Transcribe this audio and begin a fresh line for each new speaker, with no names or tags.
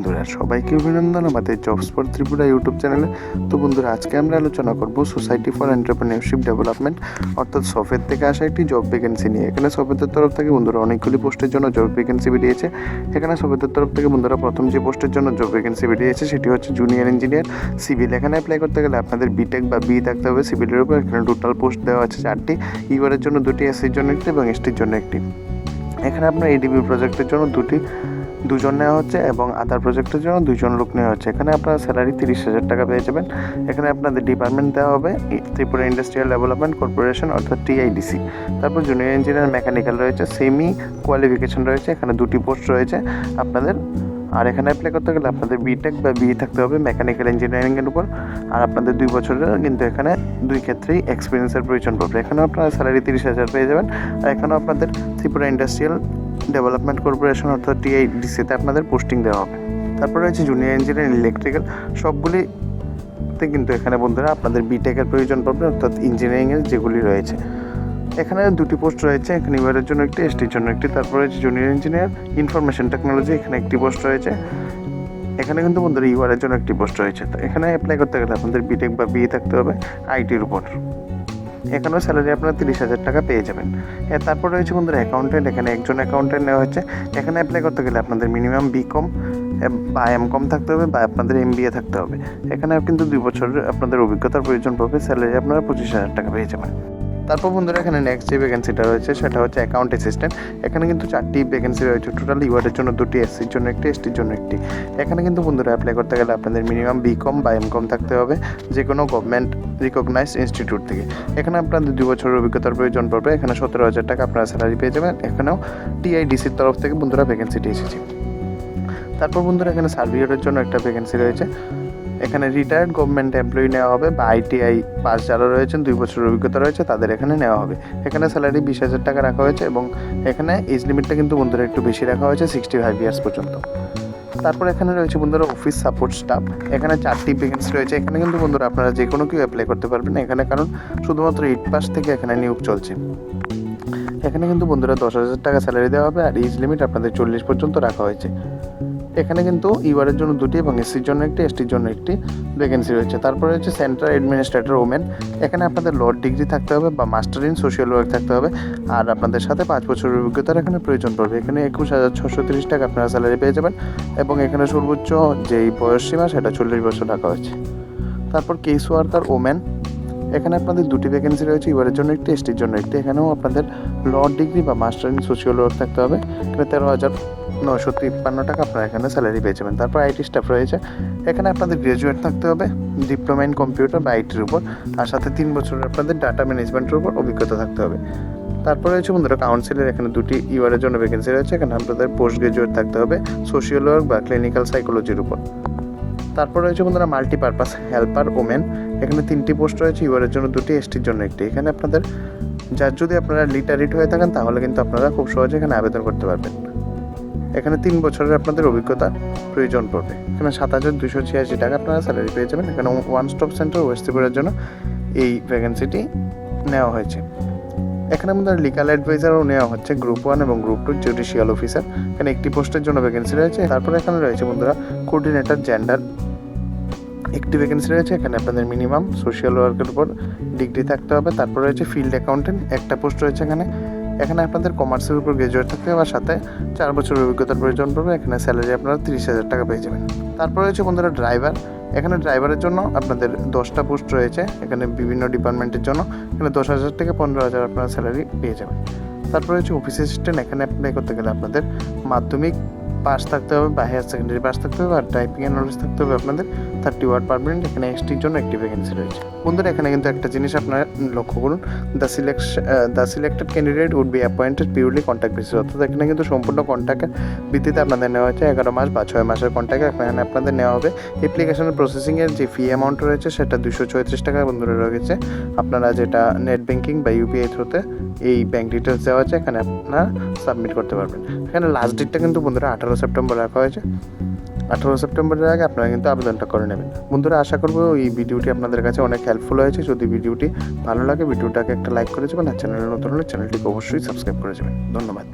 বন্ধুরা, সবাইকে অভিনন্দন আমাদের জবস ফর ত্রিপুরা ইউটিউব চ্যানেলে তো বন্ধুরা, আজকে আমরা আলোচনা করব সোসাইটি ফর এন্টারপ্রেনিয়রশিপ ডেভেলপমেন্ট অর্থাৎ সফের থেকে আসা একটি জব ভ্যাকেন্সি নিয়ে। এখানে সফেদের তরফ থেকে বন্ধুরা, অনেকগুলি পোস্টের জন্য জব ভ্যাকেন্সি বেরিয়েছে। এখানে সফেদের তরফ থেকে বন্ধুরা, প্রথম যে পোস্টের জন্য জব ভ্যাকেন্সি বেরিয়েছে, সেটি হচ্ছে জুনিয়র ইঞ্জিনিয়ার সিভিল এখানে অ্যাপ্লাই করতে গেলে আপনাদের বিটেক বা বি থাকতে হবে। সিভিলের উপর এখানে টোটাল পোস্ট দেওয়া আছে চারটি। ইউআরের জন্য দুটি এসসির জন্য একটি এবং এসটির জন্য একটি। এখানে আপনার এডিবি প্রজেক্টের জন্য দুটি দুজন নেওয়া হচ্ছে এবং আদার প্রজেক্টের জন্য দুজন লোক নেওয়া হচ্ছে। এখানে আপনার স্যালারি তিরিশ হাজার টাকা পেয়ে যাবেন। এখানে আপনাদের ডিপার্টমেন্ট দেওয়া হবে ত্রিপুরা ইন্ডাস্ট্রিয়াল ডেভেলপমেন্ট কর্পোরেশন অর্থাৎ টিআইডিসি তারপর জুনিয়র ইঞ্জিনিয়ার মেকানিক্যাল রয়েছে সেমি কোয়ালিফিকেশন রয়েছে, এখানে দুটি পোস্ট রয়েছে আপনাদের। আর এখানে অ্যাপ্লাই করতে গেলে আপনাদের বিটেক বা বি থাকতে হবে মেকানিক্যাল ইঞ্জিনিয়ারিংয়ের উপর। আর আপনাদের দুই বছরের কিন্তু এখানে দুই ক্ষেত্রেই এক্সপিরিয়েন্সের প্রয়োজন পড়বে। এখানেও আপনারা স্যালারি তিরিশ হাজার পেয়ে যাবেন। আর এখানেও আপনাদের ত্রিপুরা ইন্ডাস্ট্রিয়াল ডেভেলপমেন্ট কর্পোরেশন অর্থাৎ টিআইডিসিতে আপনাদের পোস্টিং দেওয়া হবে। তারপরে রয়েছে জুনিয়র ইঞ্জিনিয়ার ইলেকট্রিক্যাল সবগুলিতে কিন্তু এখানে বন্ধুরা আপনাদের বিটেকের প্রয়োজন পড়বে, অর্থাৎ ইঞ্জিনিয়ারিংয়ের যেগুলি রয়েছে। এখানে দুটি পোস্ট রয়েছে এখানে ইউআরের জন্য একটি এসটির জন্য একটি। তারপরে রয়েছে জুনিয়র ইঞ্জিনিয়ার ইনফরমেশন টেকনোলজি এখানে একটি পোস্ট রয়েছে। এখানে কিন্তু বন্ধুরা ইউআরের জন্য একটি পোস্ট রয়েছে। তো এখানে অ্যাপ্লাই করতে গেলে আপনাদের বিটেক বা বিএ থাকতে হবে আইটির উপর। এখানেও স্যালারি আপনারা তিরিশ হাজার টাকা পেয়ে যাবেন। এ, তারপর রয়েছে বন্ধুরা অ্যাকাউন্টেন্ট এখানে একজন অ্যাকাউন্টেন্ট নেওয়া হচ্ছে এখানে অ্যাপ্লাই করতে গেলে আপনাদের মিনিমাম বিকম বা এম কম থাকতে হবে, বা আপনাদের এম বিএ থাকতে হবে। এখানে কিন্তু দুই বছরের আপনাদের অভিজ্ঞতার প্রয়োজন পড়বে স্যালারি আপনারা পঁচিশ হাজার টাকা পেয়ে যাবেন। তারপর বন্ধুরা এখানে নেক্সট যে ভ্যাকেন্সিটা রয়েছে সেটা হচ্ছে অ্যাকাউন্ট অ্যাসিস্ট্যান্ট এখানে কিন্তু চারটি ভ্যাকেন্সি রয়েছে। টোটাল ইউআরের জন্য দুটি এসসির জন্য একটি এসটির জন্য একটি। এখানে কিন্তু বন্ধুরা অ্যাপ্লাই করতে গেলে আপনাদের মিনিমাম বিকম বা এম কম থাকতে হবে যে কোনো গভর্নমেন্ট রিকগনাইজড ইনস্টিটিউট থেকে। এখানে আপনাদের দুই বছরের অভিজ্ঞতার প্রয়োজন পড়বে। এখানে সতেরো হাজার টাকা আপনারা স্যালারি পেয়ে যাবেন। এখানেও টিআইডিসির তরফ থেকে বন্ধুরা ভ্যাকেন্সিটি এসেছে। তারপর বন্ধুরা এখানে সার্ভিয়ারের জন্য একটা ভ্যাকেন্সি রয়েছে। এখানে রিটায়ার্ড গভর্নমেন্ট এমপ্লয়ি নেওয়া হবে বা আইটিআই পাস যারা রয়েছেন, দুই বছরের অভিজ্ঞতা রয়েছে, তাদের এখানে নেওয়া হবে। এখানে স্যালারি বিশ হাজার টাকা রাখা হয়েছে এবং এখানে এজ লিমিটটা কিন্তু বন্ধুরা একটু বেশি রাখা হয়েছে সিক্সটি ফাইভ ইয়ার্স পর্যন্ত। তারপর এখানে রয়েছে বন্ধুরা অফিস সাপোর্ট স্টাফ এখানে চারটি ভ্যাকেন্সি রয়েছে। এখানে কিন্তু বন্ধুরা আপনারা যে কোনো কেউ অ্যাপ্লাই করতে পারবেন। এখানে কারণ শুধুমাত্র এইট পাস থেকে এখানে নিয়োগ চলছে। এখানে কিন্তু বন্ধুরা দশ হাজার টাকা স্যালারি দেওয়া হবে আর এজ লিমিট আপনাদের চল্লিশ পর্যন্ত রাখা হয়েছে। এখানে কিন্তু ইউআরের জন্য দুটি এবং এসসির জন্য একটি এসটির জন্য একটি ভ্যাকেন্সি রয়েছে। তারপরে হচ্ছে সেন্ট্রাল অ্যাডমিনিস্ট্রেটর ওমেন এখানে আপনাদের লর্ড ডিগ্রি থাকতে হবে বা মাস্টার ইন সোশ্যাল ওয়ার্ক থাকতে হবে। আর আপনাদের সাথে পাঁচ বছরের অভিজ্ঞতার এখানে প্রয়োজন পড়বে। এখানে একুশ হাজার ছশো তিরিশ টাকা আপনারা স্যালারি পেয়ে যাবেন এবং এখানে সর্বোচ্চ যেই বয়স সীমা, সেটা চল্লিশ বছর টাকা হয়েছে। তারপর কেস ওয়ার্কার ওমেন এখানে আপনাদের দুটি ভ্যাকেন্সি রয়েছে ইউআরের জন্য একটি এসটির জন্য একটি। এখানেও আপনাদের ল ডিগ্রি বা মাস্টার ইন সোশিয়াল ওয়ার্ক থাকতে হবে। এখানে তেরো হাজার নশো তিপ্পান্ন টাকা আপনারা এখানে স্যালারি পেয়ে যাবেন। তারপর আইটি স্টাফ রয়েছে। এখানে আপনাদের গ্রাজুয়েট থাকতে হবে ডিপ্লোমা ইন কম্পিউটার বা আইটির উপর। আর সাথে তিন বছরের আপনাদের ডাটা ম্যানেজমেন্টের উপর অভিজ্ঞতা থাকতে হবে। তারপরে রয়েছে বন্ধুরা কাউন্সিলের এখানে দুটি ইউআরের জন্য ভ্যাকেন্সি রয়েছে। এখানে আপনাদের পোস্ট গ্রাজুয়েট থাকতে হবে সোশিয়াল ওয়ার্ক বা ক্লিনিক্যাল সাইকোলজির উপর। তারপর রয়েছে বন্ধুরা মাল্টিপারপাস হেল্পার ওমেন এখানে তিনটি পোস্ট রয়েছে, ইউআরের জন্য দুটি, এসটির জন্য একটি। এখানে আপনাদের যার যদি আপনারা লিটারিট হয়ে থাকেন, তাহলে কিন্তু আপনারা খুব সহজে এখানে আবেদন করতে পারবেন। এখানে তিন বছরের আপনাদের অভিজ্ঞতা প্রয়োজন পড়বে। এখানে সাত হাজার দুশো ছিয়াশি টাকা আপনারা স্যালারি পেয়ে যাবেন। এখানে ওয়ান স্টপ সেন্টার ওয়েস্ট ত্রিপুরার জন্য এই ভ্যাকেন্সিটি নেওয়া হয়েছে। এখানে আমাদের লিগাল অ্যাডভাইজারও নেওয়া হচ্ছে গ্রুপ ওয়ান এবং গ্রুপ টু জুডিশিয়াল অফিসার এখানে একটি পোস্টের জন্য ভ্যাকেন্সি রয়েছে। তারপরে এখানে রয়েছে বন্ধুরা কোঅর্ডিনেটর জেন্ডার একটি ভ্যাকেন্সি রয়েছে, এখানে আপনাদের মিনিমাম সোশ্যাল ওয়ার্কের উপর ডিগ্রি থাকতে হবে। তারপর রয়েছে ফিল্ড অ্যাকাউন্টেন্ট একটা পোস্ট রয়েছে এখানে। এখানে আপনাদের কমার্সের উপর গ্রাজুয়েট থাকতে হবে সাথে চার বছরের অভিজ্ঞতার প্রয়োজন পড়বে। এখানে স্যালারি আপনারা তিরিশ হাজার টাকা পেয়ে যাবেন। তারপর রয়েছে বন্ধুরা ড্রাইভার এখানে ড্রাইভারের জন্য আপনাদের দশটা পোস্ট রয়েছে, এখানে বিভিন্ন ডিপার্টমেন্টের জন্য। এখানে দশ হাজার থেকে পনেরো হাজার আপনারা স্যালারি পেয়ে যাবেন। তারপরে হচ্ছে অফিস অ্যাসিস্ট্যান্ট এখানে অ্যাপ্লাই করতে গেলে আপনাদের মাধ্যমিক পাস থাকতে হবে, বা হায়ার সেকেন্ডারি পাস থাকতে হবে, আর টাইপিং এর নলেজ থাকতে হবে আপনাদের। থার্টি ওয়ার্ড পার এখানে এসটির জন্য একটি ভ্যাকেন্সি রয়েছে। বন্ধুরা, এখানে কিন্তু একটা জিনিস আপনারা লক্ষ্য করুন। The selection the selected candidate would be appointed purely contact basis অর্থাৎ এখানে কিন্তু সম্পূর্ণ কন্ট্যাক্টের ভিত্তিতে আপনাদের নেওয়া হয়েছে। এগারো মাস বা ছয় মাসের কন্ট্যাক্ট এখানে আপনাদের নেওয়া হবে। অ্যাপ্লিকেশনের প্রসেসিংয়ের যে ফি অ্যামাউন্ট রয়েছে, সেটা দুশো চৌত্রিশ টাকা বন্ধুরা রয়েছে। আপনারা যেটা নেট ব্যাঙ্কিং বা ইউপিআই থ্রুতে এই ব্যাঙ্ক ডিটেলস দেওয়া আছে, এখানে আপনারা সাবমিট করতে পারবেন। এখানে লাস্ট ডেটটা কিন্তু বন্ধুরা আঠারো সেপ্টেম্বর রাখা হয়েছে। আঠারো সেপ্টেম্বরের আগে আপনারা কিন্তু আবেদনটা করে নেবেন। বন্ধুরা, আশা করব এই ভিডিওটি আপনাদের কাছে অনেক হেল্পফুল হয়েছে। যদি ভিডিওটি ভালো লাগে, ভিডিওটাকে একটা লাইক করে যাবেন। আর চ্যানেলে নতুন হলে চ্যানেলটিকে অবশ্যই সাবস্ক্রাইব করে যাবেন। ধন্যবাদ।